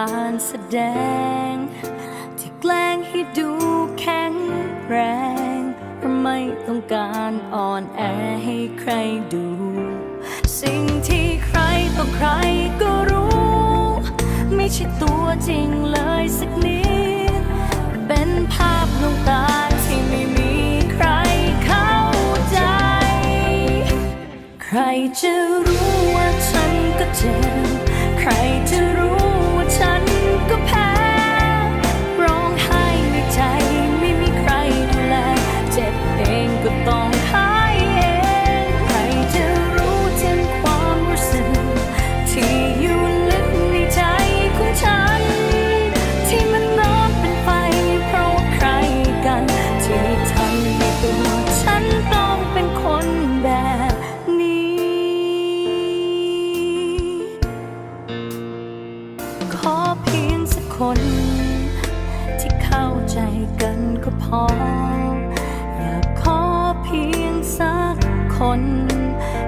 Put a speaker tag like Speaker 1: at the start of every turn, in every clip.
Speaker 1: การแสดง ที่แกล้งให้ดูแข็งแรงเพราะไม่ต้องการอ่อนแอให้ใครดู สิ่งที่ใครต่อใครก็รู้ ไม่ใช่ตัวจริงเลยสักนิด เป็นภาพลวงตาที่ไม่มีใครเข้าใจ ใครจะรู้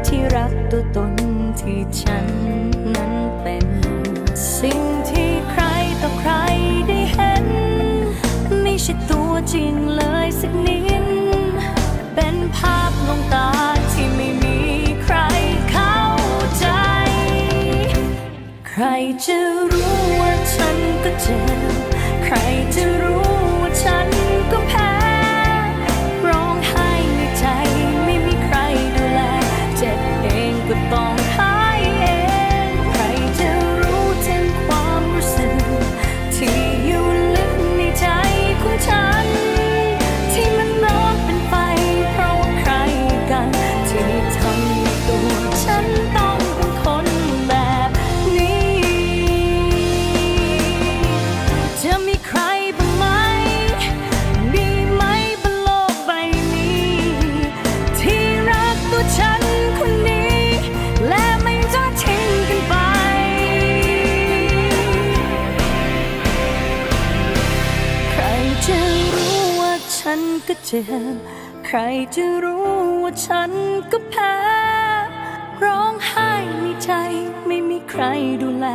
Speaker 1: ที่รักตัวตนที่ฉันนั้นเป็น สิ่งที่ใครต่อใครได้เห็น ไม่ใช่ตัวจริงเลย ฉันคนนี้ และไม่ทอดทิ้งกันไป ใครจะรู้ว่าฉันก็เจ็บ ใครจะรู้ว่าฉันก็แพ้ ร้องไห้ในใจไม่มีใครดูแล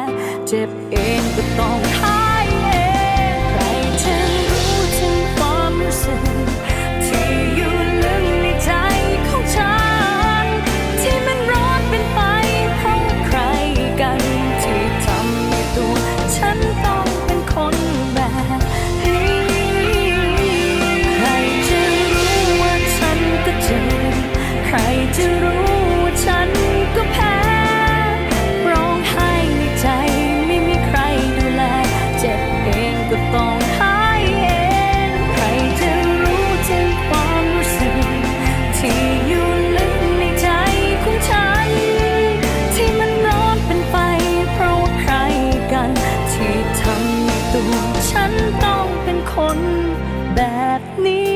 Speaker 1: เจ็บเองก็ต้องห ก็ต้องหายเองใครจะรู้ถึงความรู้สึก ที่อยู่ลึกในใจของฉัน ที่มันร้อนเป็นไป เพราะใครกัน ที่ทำให้ตัวฉันต้องเป็นคนแบบนี้